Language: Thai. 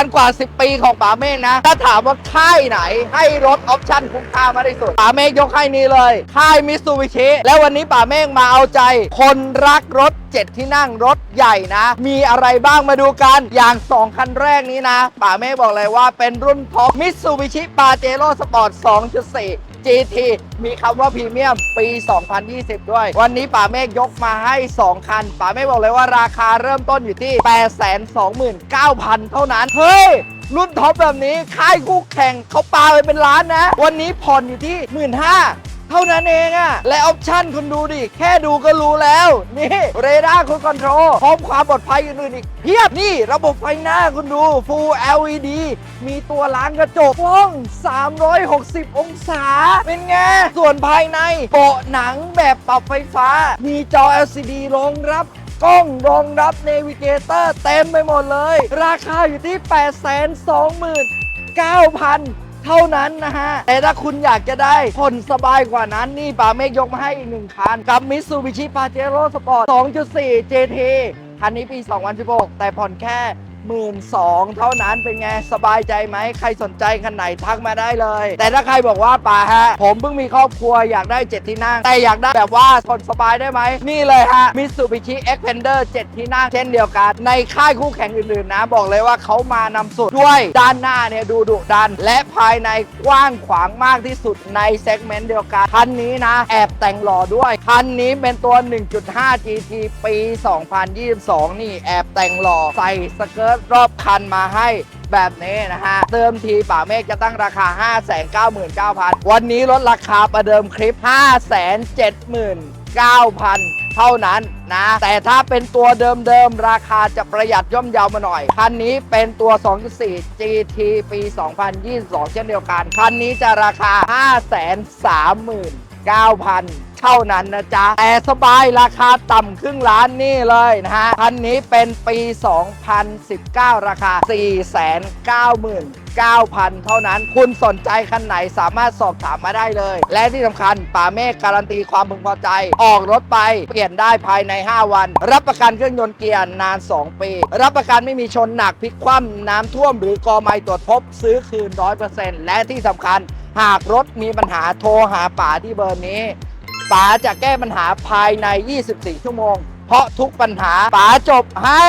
การกว่า 10 ปีของป๋าเมฆนะ ถ้าถามว่าค่ายไหน ให้รถออปชั่นคุ้มค่ามากที่สุดป๋าเมฆยกให้นี้เลย ค่ายมิตซูบิชิ แล้ววันนี้ป๋าเมฆมาเอาใจ คนรักรถ 7 ที่นั่งรถใหญ่นะ มีอะไรบ้างมาดูกัน อย่าง 2 คันแรกนี้นะป๋าเมฆบอกเลยว่าเป็นรุ่นท็อปมิตซูบิชิปาเจโร่สปอร์ต 2.4 GT มีคำว่าพรีเมียมปี 2020 ด้วย วันนี้ป๋าเมฆยกมาให้ 2 คันป๋าเมฆบอกเลยว่าราคาเริ่มต้นอยู่ที่ 829,000 เท่านั้น เฮ้ย รุ่นท็อปแบบนี้ ค่ายคู่แข่งเขาปาไปเป็นล้านนะ วันนี้ผ่อนอยู่ที่ 15,000 เท่านั้นเองอะและออปชั่นคุณดูดิ แค่ดูก็รู้แล้ว นี่เรดาร์คุณคอนโทรลพร้อมความปลอดภัยอื่นๆอีกเพียบนี่ระบบไฟหน้าคุณดู Full LED มีตัวล้างกระจกกล้อง 360 องศา เป็นไง ส่วนภายในเบาะหนังแบบปรับไฟฟ้า มีจอ LCD รองรับกล้องรองรับเนวิเกเตอร์เต็มไปหมดเลย ราคาอยู่ที่ 829,000 เท่านั้นนะฮะ แต่ถ้าคุณอยากจะได้ผ่อนสบายกว่านั้น นี่ป่าเมฆยกมาให้อีกหนึ่งคัน กับมิ t ซูบิชิปาเจโร่สปอร์ต 2.4 GT คันนี้ปี 2016 แต่ผ่อนแค่ หมื่นสองเท่านั้นเป็นไง สบายใจไหม ใครสนใจคันไหนทักมาได้เลย แต่ถ้าใครบอกว่าป่าฮะ ผมเพิ่งมีครอบครัวอยากได้ 7 ที่นั่ง แต่อยากได้แบบว่าทนสบายได้ไหม นี่เลยฮะ Mitsubishi Xpander 7 ที่นั่ง เช่นเดียวกัน ในค่ายคู่แข่งอื่นๆนะ บอกเลยว่าเขามานำสุดด้วยด้านหน้าเนี่ยดูดุดัน และภายในกว้างขวางมากที่สุดในเซกเมนต์เดียวกันคันนี้นะ แอบแต่งหล่อด้วยคันนี้เป็นตัว 1.5 GT ปี 2022 นี่แอบแต่งหล่อใส่สเกิร์ตรอบคันมาให้แบบนี้นะฮะ เติมทีป่าเมฆจะตั้งราคา 599,000 วันนี้ลดราคาประเดิมคลิป 579,000 เท่านั้นนะ แต่ถ้าเป็นตัวเดิมๆ ราคาจะประหยัดย่อมเยาวมาหน่อย คันนี้เป็นตัว 2.4 GT ปี 2022 เช่นเดียวกัน คันนี้จะราคา 539,000 เท่านั้นนะจ๊ะแต่สบายราคาต่ำครึ่งล้านนี่เลยนะฮะคันนี้เป็นปี 2019 ราคา 499,000 เท่านั้น คุณสนใจคันไหนสามารถสอบถามมาได้เลย และที่สำคัญป่าเมฆการันตีความพึงพอใจ ออกรถไป เปลี่ยนได้ภายใน 5 วัน รับประกันเครื่องยนต์เกียร์นาน 2 ปี รับประกันไม่มีชนหนักพลิกคว่ำน้ำท่วมหรือกอไม้ตรวจพบซื้อคืน 100%และที่สำคัญ หากรถมีปัญหาโทรหาป๋าที่เบอร์นี้ ป๋าจะแก้ปัญหาภายใน 24 ชั่วโมง เพราะทุกปัญหาป๋าจบให้